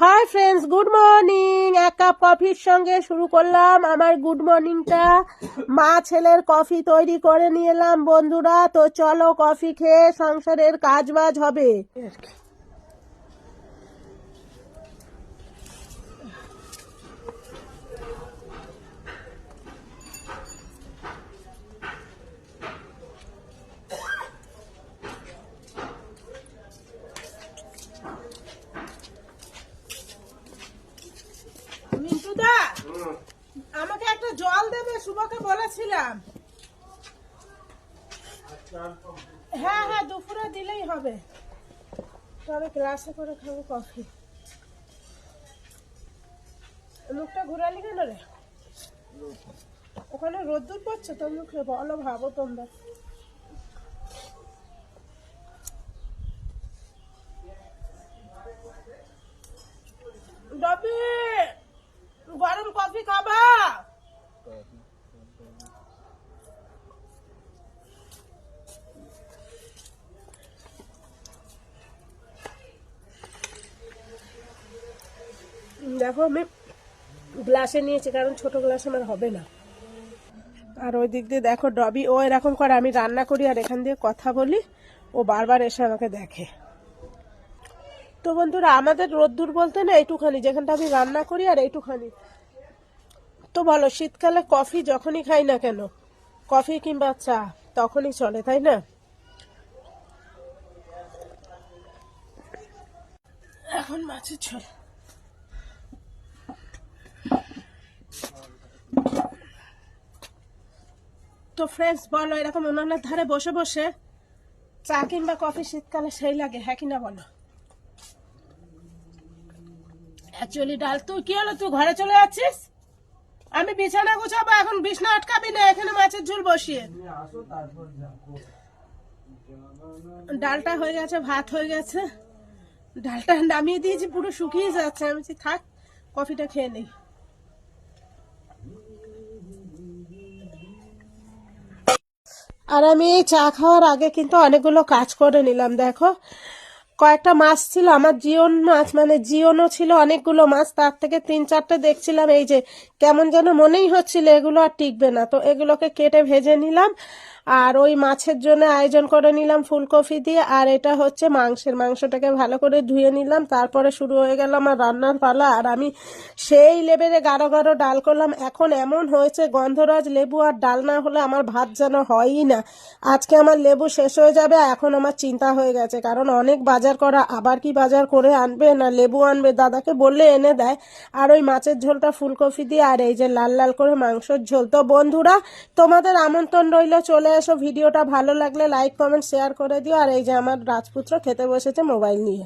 High friends good morning এক cup কফির সঙ্গে শুরু করলাম আমার গুড মর্নিংটা মা ছেলের কফি তৈরি করে নিয়ে এলাম বন্ধুরা। তো চলো কফি খেয়ে সংসারের কাজ বাজ হবে। শুভকে বলেছিলাম। হ্যাঁ হ্যাঁ দুপুরে দিলেই হবে। তবে ক্লাসে করে খাব কফি। মুখটা ঘুরালি কেন রে? ওখানে রোদ্দুর পড়ছে তোর মুখে, বলো ভাবো তোমরা। ডবি গরম কফি খাবা দেখো, আমি গ্লাসে নিয়েছি, কারণ ছোট গ্লাস আমার হবে না। আর ওই দিক দিয়ে দেখো, ডবি, ও এরকম করে, আমি রান্না করি, আর এখান দিয়ে কথা বলি, ও বারবার এসে আমাকে দেখে। তো বন্ধুরা, আমাদের রোদ্দুর বলতে না এইটুখানি, যেখানটা আমি রান্না করি আর এইটুখানি। তো বলো, শীতকালে কফি যখনই খাই না কেন, কফি কিংবা চা, তখনই চলে, তাই না? এখন মাছের ঝোল। তো ফ্রেন্ডস বলো, এরকম উনানের ধারে বসে বসে চা কিংবা কফি শীতকালে সেই লাগে হ্যাঁ কিনা বলো? অ্যাকচুয়ালি ডাল, তুই কি হলো? তুই ঘরে চলে যাচ্ছিস? আমি বিছানা গুছাবো, এখন বিছনা আটকাবি না, এখানে মাছের ঝোল বসিয়ে। ডালটা হয়ে গেছে, ভাত হয়ে গেছে। ডালটা নামিয়ে দিয়েছি, পুরো শুকিয়ে যাচ্ছে। আমি থাক কফিটা খেয়ে নেই। আর আমি এই চা খাওয়ার আগে কিন্তু অনেকগুলো কাজ করে নিলাম, দেখো। কয়েকটা মাছ ছিল, আমার জিওন মাছ মানে জিওনও ছিল অনেকগুলো মাছ, তার থেকে তিন চারটে দেখছিলাম, এই যে কেমন যেন মনেই হচ্ছিল এগুলো আর টিকবে না। তো এগুলোকে কেটে ভেজে নিলাম আর ওই মাছের জন্য আয়োজন করে নিলাম ফুলকপি দিয়ে, আর এটা হচ্ছে মাংসের মাংসটাকে ভালো করে ধুয়ে নিলাম, তারপরে শুরু হয়ে গেল আমার রান্নার পালা, আর আমি সেই লেভেলে গাঢ় গাঢ় ডাল করলাম। এখন এমন হয়েছে গন্ধরাজ লেবু আর ডাল না হলে আমার ভাত যেন হয়ই না। আজকে আমার লেবু শেষ হয়ে যাবে, এখন আমার চিন্তা হয়ে গেছে, কারণ অনেক বাজার করা আবার কি বাজার করে আনবে না লেবু আনবে, দাদাকে বললে এনে দেয়। আর ওই মাছের ঝোলটা ফুলকপি দিয়ে, আর এই যে লাল লাল করে মাংসের ঝোল। তো বন্ধুরা, তোমাদের আমন্ত্রণ রইল চলে এসো, ভিডিওটা ভালো লাগলে লাইক কমেন্ট শেয়ার করে দিও। আর এই যে আমার রাজপুত্র খেতে বসেছে মোবাইল নিয়ে।